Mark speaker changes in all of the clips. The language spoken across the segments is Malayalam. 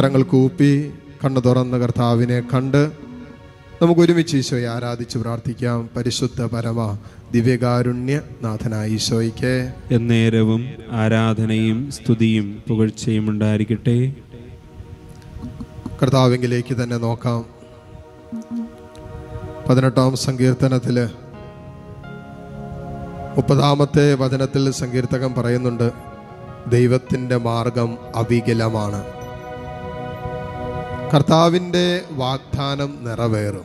Speaker 1: കരങ്ങൾ കൂപ്പി കണ്ണു തുറന്ന കർത്താവിനെ കണ്ട് നമുക്ക് ഒരുമിച്ച് ഈശോയെ ആരാധിച്ച് പ്രാർത്ഥിക്കാം. പരിശുദ്ധ പരമ ദിവ്യകാരുണ്യ നാഥനായ ഈശോയ്ക്ക്.
Speaker 2: എന്നേരവും ആരാധനയും സ്തുതിയും പുകഴ്ചയും ഉണ്ടായിരിക്കട്ടെ.
Speaker 1: കർത്താവിംഗിലേക്ക് തന്നെ നോക്കാം. പതിനെട്ടാം സങ്കീർത്തനത്തിൽ മുപ്പതാമത്തെ വചനത്തിൽ സങ്കീർത്തകം പറയുന്നുണ്ട് ദൈവത്തിന്റെ മാർഗം അവികലമാണ്. കർത്താവിന്റെ വാഗ്ദാനം നിറവേറും.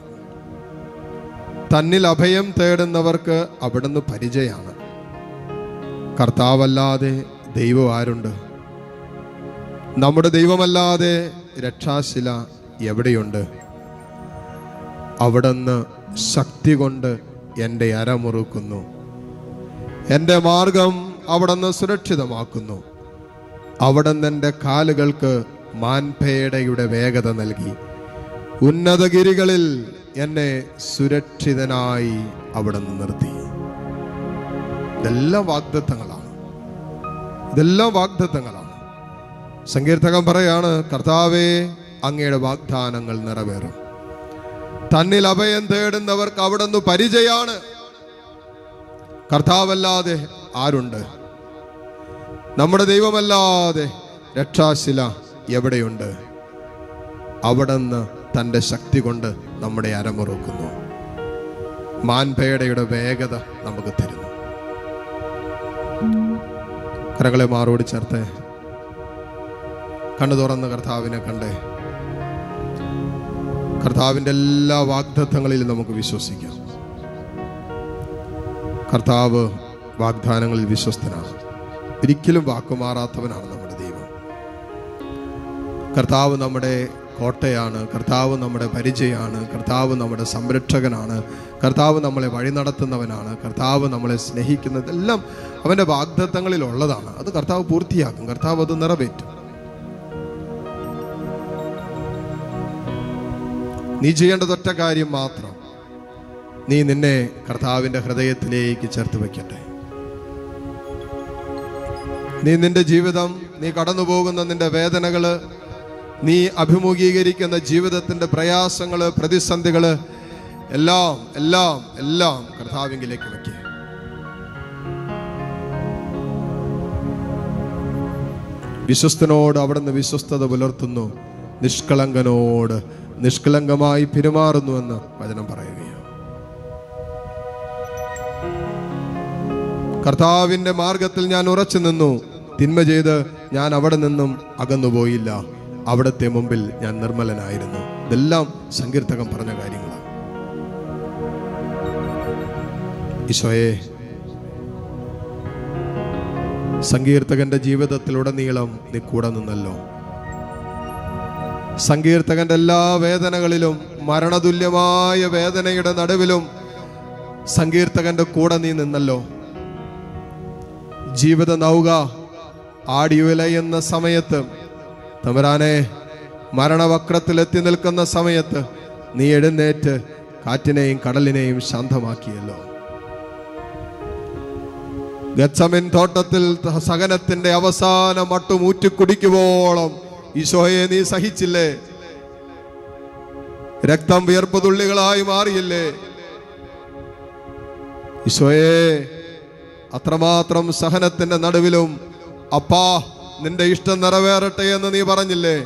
Speaker 1: തന്നിൽ അഭയം തേടുന്നവർക്ക് അവിടുന്ന് പരിചയമാണ്. കർത്താവല്ലാതെ ദൈവം ആരുണ്ട്? നമ്മുടെ ദൈവമല്ലാതെ രക്ഷാശില എവിടെയുണ്ട്? അവിടുന്ന് ശക്തി കൊണ്ട് എന്റെ അരമുറുക്കുന്നു എന്റെ മാർഗം അവിടുന്ന് സുരക്ഷിതമാക്കുന്നു. അവിടുന്ന് എന്റെ കാലുകൾക്ക് മാൻപേടയുടെ വേഗത നൽകി. ഉന്നതഗിരികളിൽ എന്നെ സുരക്ഷിതനായി അവിടുന്ന് നിർത്തി. ഇതെല്ലാം വാഗ്ദത്തങ്ങളാണ്. ഇതെല്ലാം വാഗ്ദത്തങ്ങളാണ്. സങ്കീർത്തകൻ പറയാണ് കർത്താവേ അങ്ങയുടെ വാഗ്ദാനങ്ങൾ നിറവേറും. തന്നിൽ അഭയം തേടുന്നവർക്ക് അവിടെ നിന്ന് പരിചയാണ്. കർത്താവല്ലാതെ ആരുണ്ട്? നമ്മുടെ ദൈവമല്ലാതെ രക്ഷാശില എവിടെയുണ്ട്? അവിടുന്ന് തന്റെ ശക്തി കൊണ്ട് നമ്മുടെ അരമുറുക്കുന്നു. മാൻപേടയുടെ വേഗത നമുക്ക് തരുന്നു. കരകളെ മാറോട് ചേർത്ത്. കണ്ണു തുറന്ന് കർത്താവിനെ കണ്ടേ. കർത്താവിന്റെ എല്ലാ വാഗ്ദത്തങ്ങളിലും നമുക്ക് വിശ്വസിക്കാം. കർത്താവ് വാഗ്ദാനങ്ങളിൽ വിശ്വസ്തനാണ്. ഒരിക്കലും വാക്കുമാറാത്തവനാണ് നമ്മുടെ ദൈവം കർത്താവ് നമ്മുടെ കോട്ടയാണ് കർത്താവ് നമ്മുടെ പരിചയമാണ് കർത്താവ് നമ്മുടെ സംരക്ഷകനാണ് കർത്താവ് നമ്മളെ വഴി നടത്തുന്നവനാണ് കർത്താവ് നമ്മളെ സ്നേഹിക്കുന്നതെല്ലാം അവന്റെ വാഗ്ദത്തങ്ങളിൽ ഉള്ളതാണ്. അത് കർത്താവ് പൂർത്തിയാക്കും കർത്താവ് അത് നിറവേറ്റും. നീ ചെയ്യേണ്ടത് ഒറ്റ കാര്യം മാത്രം. നീ നിന്നെ കർത്താവിന്റെ ഹൃദയത്തിലേക്ക് ചേർത്ത് വയ്ക്കട്ടെ. നീ നിന്റെ ജീവിതം നീ കടന്നു പോകുന്ന നിന്റെ വേദനകൾ നീ അഭിമുഖീകരിക്കുന്ന ജീവിതത്തിന്റെ പ്രയാസങ്ങൾ പ്രതിസന്ധികൾ എല്ലാം എല്ലാം എല്ലാം കർത്താവിങ്കിലേക്ക് വയ്ക്കുക വിശ്വസ്തനോട് അവിടുന്ന് വിശ്വസ്തത പുലർത്തുന്നു. നിഷ്കളങ്കനോട് നിഷ്കളങ്കമായി പെരുമാറുന്നുവെന്ന് വചനം പറയുകയാണ്. കർത്താവിന്റെ മാർഗത്തിൽ ഞാൻ ഉറച്ചു നിന്നു. തിന്മ ചെയ്ത് ഞാൻ അവിടെ നിന്നും അകന്നുപോയില്ല. അവിടത്തെ മുമ്പിൽ ഞാൻ നിർമ്മലനായിരുന്നു. ഇതെല്ലാം സങ്കീർത്തകം പറഞ്ഞ കാര്യങ്ങളാണ്. ഈശോയെ സങ്കീർത്തകന്റെ ജീവിതത്തിലുടനീളം നീ കൂടെ നിന്നല്ലോ. സങ്കീർത്തകന്റെ എല്ലാ വേദനകളിലും മരണതുല്യമായ വേദനയുടെ നടുവിലും സങ്കീർത്തകന്റെ കൂടെ നീ നിന്നല്ലോ. ജീവിത നൗക ആടിയുലയുന്ന സമയത്ത് തമരാനെ മരണവക്രത്തിലെത്തി നിൽക്കുന്ന സമയത്ത് നീ എഴുന്നേറ്റ് കാറ്റിനെയും കടലിനെയും ശാന്തമാക്കിയല്ലോ. ഗച്ചമിൻ തോട്ടത്തിൽ സഹനത്തിന്റെ അവസാന മട്ടും ഊറ്റിക്കുടിക്കുവോളം ഈശോയെ നീ സഹിച്ചില്ലേ? രക്തം വിയർപ്പ് തുള്ളികളായി മാറിയില്ലേ? ഈശോയെ അത്രമാത്രം സഹനത്തിന്റെ നടുവിലും അപ്പാ നിന്റെ ഇഷ്ടം നിറവേറട്ടെ എന്ന് നീ പറഞ്ഞില്ലേ?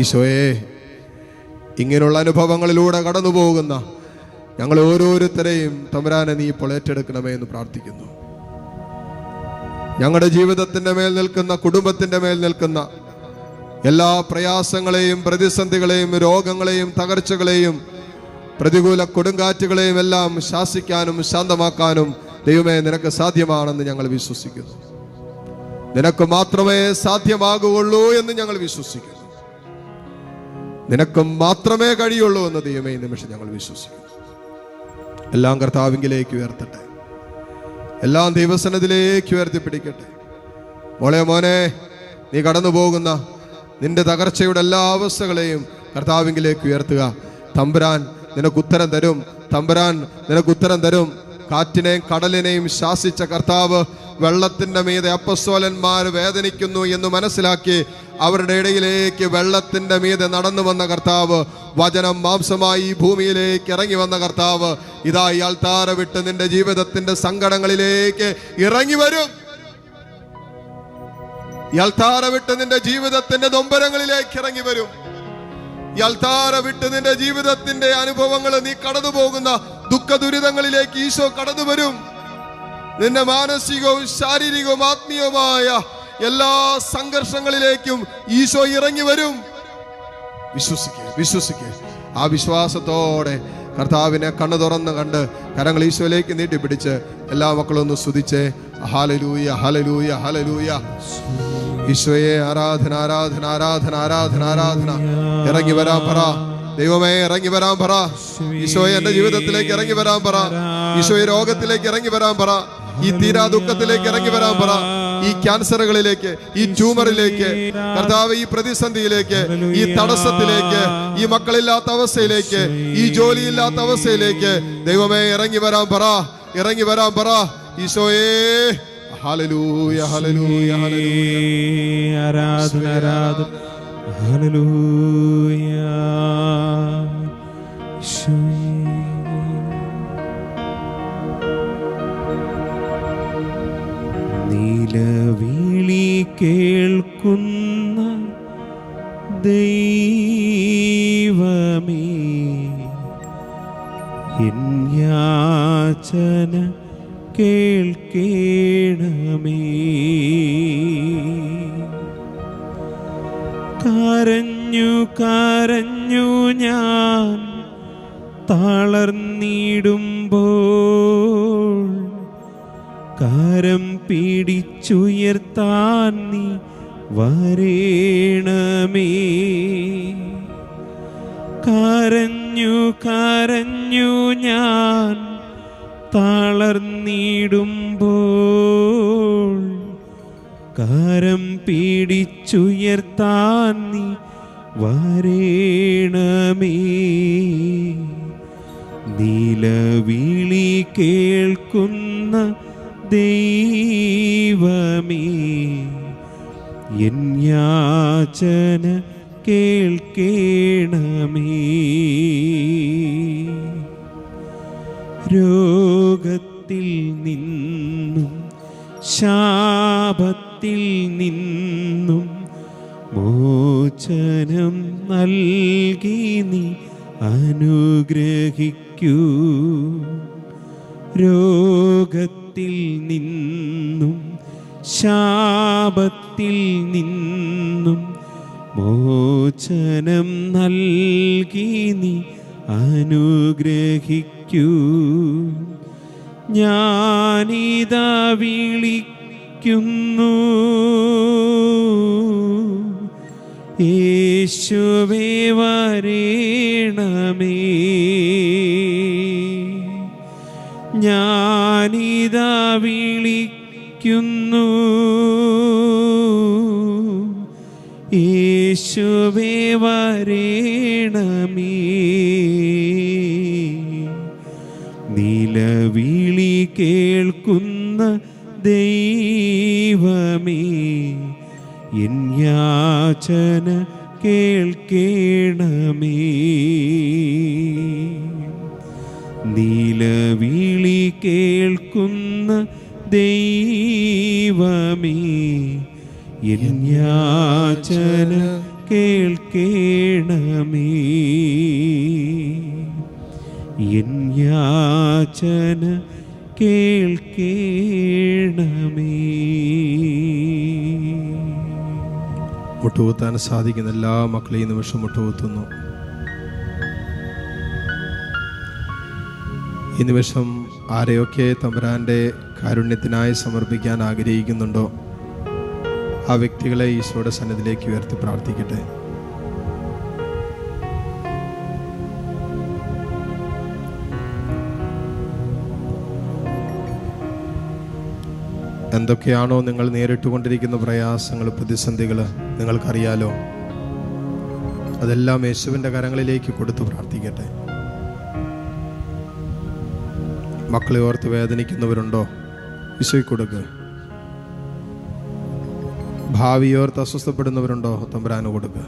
Speaker 1: ഈശോയെ ഇങ്ങനെയുള്ള അനുഭവങ്ങളിലൂടെ കടന്നു പോകുന്ന ഞങ്ങൾ ഓരോരുത്തരെയും തമരാനെ നീ ഇപ്പോൾ ഏറ്റെടുക്കണമേ എന്ന് പ്രാർത്ഥിക്കുന്നു. ഞങ്ങളുടെ ജീവിതത്തിന്റെ മേൽ നിൽക്കുന്ന കുടുംബത്തിന്റെ മേൽ നിൽക്കുന്ന എല്ലാ പ്രയാസങ്ങളെയും പ്രതിസന്ധികളെയും രോഗങ്ങളെയും തകർച്ചകളെയും പ്രതികൂല കൊടുങ്കാറ്റുകളെയും എല്ലാം ശാസിക്കാനും ശാന്തമാക്കാനും ദൈവമേ നിനക്ക് സാധ്യമാണെന്ന് ഞങ്ങൾ വിശ്വസിക്കുന്നു. നിനക്ക് മാത്രമേ സാധ്യമാകുകയുള്ളൂ എന്ന് ഞങ്ങൾ വിശ്വസിക്കുന്നു. നിനക്ക് മാത്രമേ കഴിയുള്ളൂ എന്ന് ദൈവമേ ഈ നിമിഷം ഞങ്ങൾ വിശ്വസിക്കുന്നു. എല്ലാം കർത്താവിങ്കിലേക്ക് ഉയർത്തട്ടെ. എല്ലാം ദൈവസനത്തിലേക്ക് ഉയർത്തിപ്പിടിക്കട്ടെ. മോളെ മോനെ നീ കടന്നു പോകുന്ന നിന്റെ തകർച്ചയുടെ എല്ലാ അവസ്ഥകളെയും കർത്താവിങ്കിലേക്ക് ഉയർത്തുക. തമ്പുരാൻ നിനക്ക് ഉത്തരം തരും. തമ്പുരാൻ നിനക്ക് ഉത്തരം തരും. കാറ്റിനെയും കടലിനെയും ശാസിച്ച കർത്താവ് വെള്ളത്തിന്റെ മീതെ അപ്പസ്തോലന്മാർ വേദനിക്കുന്നു എന്ന് മനസ്സിലാക്കി അവരുടെ ഇടയിലേക്ക് വെള്ളത്തിന്റെ മീതെ നടന്നു വന്ന കർത്താവ് വചനം മാംസമായി ഭൂമിയിലേക്ക് ഇറങ്ങി വന്ന കർത്താവ് ഇതാ ഇയാൾ വിട്ട് നിന്റെ ജീവിതത്തിന്റെ സങ്കടങ്ങളിലേക്ക് ഇറങ്ങി വരും. യൽത്താറ വിട്ട് നിന്റെ ജീവിതത്തിന്റെ നൊമ്പരങ്ങളിലേക്ക് ഇറങ്ങി വരും. യൽത്താറ വിട്ട് നിന്റെ ജീവിതത്തിന്റെ അനുഭവങ്ങൾ നീ കടന്നു പോകുന്ന ദുഃഖ ദുരിതങ്ങളിലേക്ക് ഈശോ കടന്നു വരും. നിന്റെ മാനസികവും ശാരീരികവും ആത്മീയവുമായ എല്ലാ സംഘർഷങ്ങളിലേക്കും ഈശോ ഇറങ്ങി വരും. വിശ്വസിക്കുക വിശ്വസിക്കുക ആ വിശ്വാസത്തോടെ കർത്താവിനെ കണ്ണു തുറന്ന് കണ്ട് കരങ്ങൾ ഈശോയിലേക്ക് നീട്ടിപ്പിടിച്ച് എല്ലാ മക്കളും ഒന്ന് സ്തുതിച്ച്. ഹാലലൂയ ഹലലൂയ ഹലലൂയ ഈശോയെ ആരാധന ആരാധന ആരാധന ആരാധന ആരാധന. ഇറങ്ങി വരാൻ പറ. ദൈവമേ ഇറങ്ങി വരാൻ പറ. ഈശോയെ എന്റെ ജീവിതത്തിലേക്ക് ഇറങ്ങി വരാൻ പറ. ഈശോയെ രോഗത്തിലേക്ക് ഇറങ്ങി വരാൻ പറ. ഈ തീരാ ദുഃഖത്തിലേക്ക് ഇറങ്ങി വരാൻ പറ. ഈ ക്യാൻസറുകളിലേക്ക് ഈ ട്യൂമറിലേക്ക് കർത്താവ് ഈ പ്രതിസന്ധിയിലേക്ക് ഈ തടസ്സത്തിലേക്ക് ഈ മക്കളില്ലാത്ത അവസ്ഥയിലേക്ക് ഈ ജോലിയില്ലാത്ത അവസ്ഥയിലേക്ക് ദൈവമേ ഇറങ്ങി വരാൻ പറ. ഇറങ്ങി വരാൻ പറ. ഈശോയേ. ഹലലൂയ ഹലലൂയ ഹലലൂയ
Speaker 2: ആരാധന. ഹല്ലേലൂയ. ഈശോയേ. നിലവിളി കേൾക്കുന്ന ദൈവമേ എൻ യാചന കേൾക്കേണമേ. കരഞ്ഞു കരഞ്ഞു ഞാൻ തളർന്നിടുമ്പോൾ കരം പിടിച്ചുയർത്താൻ നീ വരേണമേ. കരഞ്ഞു കരഞ്ഞു ഞാൻ തളർന്നിടുമ്പോൾ കരം പിടിച്ചുയർത്താൻ നീ വരേണമേ. നിലവിളി കേൾക്കുന്ന ദൈവമേ എൻ യാചന കേൾക്കേണമേ. രോഗത്തിൽ നിന്നും ശാപത്തിൽ നിന്നും മോചനം നൽകി നീ അനുഗ്രഹിക്കൂ. രോഗത്തിൽ നിന്നും ശാപത്തിൽ നിന്നും മോചനം നൽകി നീ അനുഗ്രഹിക്കൂ. ഞാനിതാ വിളിക്കുന്നു. യേശുവേ വരേണമേ. ഞാനിതാ വിളിക്കുന്നു. യേശുവേ വരേണമേ. നിലവിളി കേൾക്കുന്ന ദൈവമേ എൻ യാചന കേൾക്കേണമേ. നിലവിളി കേൾക്കുന്ന ദൈവമേ യാചന കേൾക്കേണമേ. എൻ യാചന കേൾക്കേണമേ.
Speaker 1: മുട്ടുകുത്താൻ സാധിക്കുന്ന എല്ലാ മക്കളെയും നിമിഷം മുട്ടുകുത്തുന്നു. ഈ നിമിഷം ആരെയൊക്കെ തമ്പുരാന്റെ കാരുണ്യത്തിനായി സമർപ്പിക്കാൻ ആഗ്രഹിക്കുന്നുണ്ടോ? ആ വ്യക്തികളെ ഈശോയുടെ സന്നിധിയിലേക്ക് ഉയർത്തി പ്രാർത്ഥിക്കട്ടെ. എന്തൊക്കെയാണോ നിങ്ങൾ നേരിട്ടുകൊണ്ടിരിക്കുന്ന പ്രയാസങ്ങൾ പ്രതിസന്ധികൾ നിങ്ങൾക്കറിയാലോ? അതെല്ലാം യേശുവിന്റെ കരങ്ങളിലേക്ക് കൊടുത്തു പ്രാർത്ഥിക്കട്ടെ. മക്കളെ ഓർത്ത് വേദനിക്കുന്നവരുണ്ടോ? ഈശോയ്ക്ക് കൊടുക്കുക ഭാവിയോർത്ത് അസ്വസ്ഥപ്പെടുന്നവരുണ്ടോ? തമ്പുരാന് കൊടുക്കുക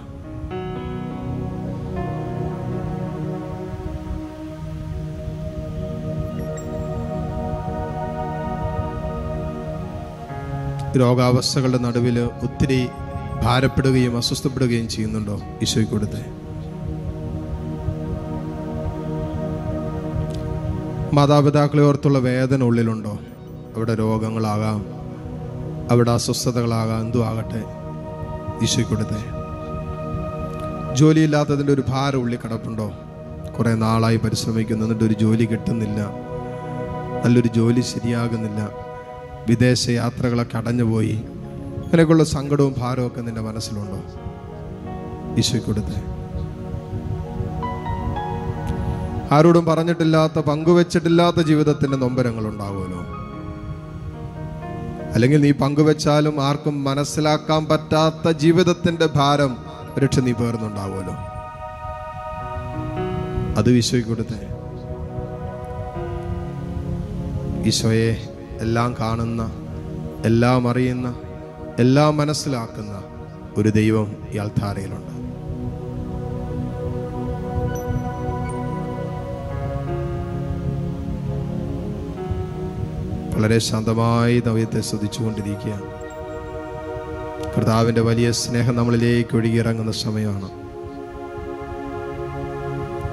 Speaker 1: രോഗാവസ്ഥകളുടെ നടുവിൽ ഒത്തിരി ഭാരപ്പെടുകയും അസ്വസ്ഥപ്പെടുകയും ചെയ്യുന്നുണ്ടോ? ഈശോയ്ക്ക് കൊടുത്തേ. മാതാപിതാക്കളെ ഓർത്തുള്ള വേദന ഉള്ളിലുണ്ടോ? അവിടെ രോഗങ്ങളാകാം. അവിടെ അസ്വസ്ഥതകളാകാം. എന്തും ആകട്ടെ? ഈശോയ്ക്കൊടുത്തെ ജോലിയില്ലാത്തതിന്റെ ഒരു ഭാരം ഉള്ളിൽ കിടപ്പുണ്ടോ? കുറേ നാളായി പരിശ്രമിക്കുന്നു. എന്നിട്ട് ഒരു ജോലി കിട്ടുന്നില്ല. നല്ലൊരു ജോലി ശരിയാകുന്നില്ല. വിദേശ യാത്രകളൊക്കെ അടഞ്ഞുപോയി. അങ്ങനെയൊക്കെയുള്ള സങ്കടവും ഭാരവും ഒക്കെ നിന്റെ മനസ്സിലുണ്ടോ? ഈശോയ്ക്ക് ആരോടും പറഞ്ഞിട്ടില്ലാത്ത പങ്കുവെച്ചിട്ടില്ലാത്ത ജീവിതത്തിന്റെ നൊമ്പരങ്ങൾ ഉണ്ടാവുമല്ലോ അല്ലെങ്കിൽ നീ പങ്കുവെച്ചാലും ആർക്കും മനസ്സിലാക്കാൻ പറ്റാത്ത ജീവിതത്തിന്റെ ഭാരം രക്ഷ നീ പേർന്നുണ്ടാവുമല്ലോ. അത് ഈശോയ്ക്ക് ഈശോയെ എല്ലാം കാണുന്ന എല്ലാം അറിയുന്ന എല്ലാം മനസ്സിലാക്കുന്ന ഒരു ദൈവം ഈ അൾത്താരയിലുണ്ട് വളരെ ശാന്തമായി ദൈവത്തെ സ്തുതിച്ചുകൊണ്ടിരിക്കുക കർത്താവിന്റെ വലിയ സ്നേഹം നമ്മളിലേക്ക് ഒഴുകിയിറങ്ങുന്ന സമയമാണ്.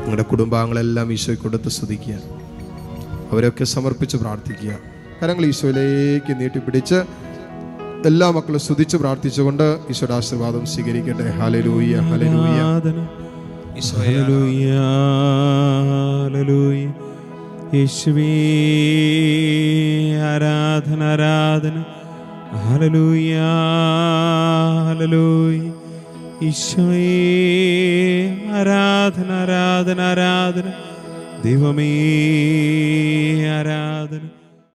Speaker 1: നിങ്ങളുടെ കുടുംബാംഗങ്ങളെല്ലാം ഈശോയ്ക്ക് കൊടുത്ത് ശ്രദ്ധിക്കുക. അവരൊക്കെ സമർപ്പിച്ച് പ്രാർത്ഥിക്കുക. കരങ്ങൾ ഈശോയിലേക്ക് നീട്ടിപ്പിടിച്ച് എല്ലാ മക്കളും സ്തുതിച്ച് പ്രാർത്ഥിച്ചുകൊണ്ട് ഈശോയുടെ ആശീർവാദം സ്വീകരിക്കട്ടെ. ഹലലൂയ ഹലലൂയ
Speaker 2: ഹല്ലേലൂയ. യേശുവേ ആരാധന ആരാധന. ഹല്ലേലൂയ ഹല്ലേലൂയ. ഈശോയേ ആരാധന ആരാധന ആരാധന. ദൈവമേ ആരാധന.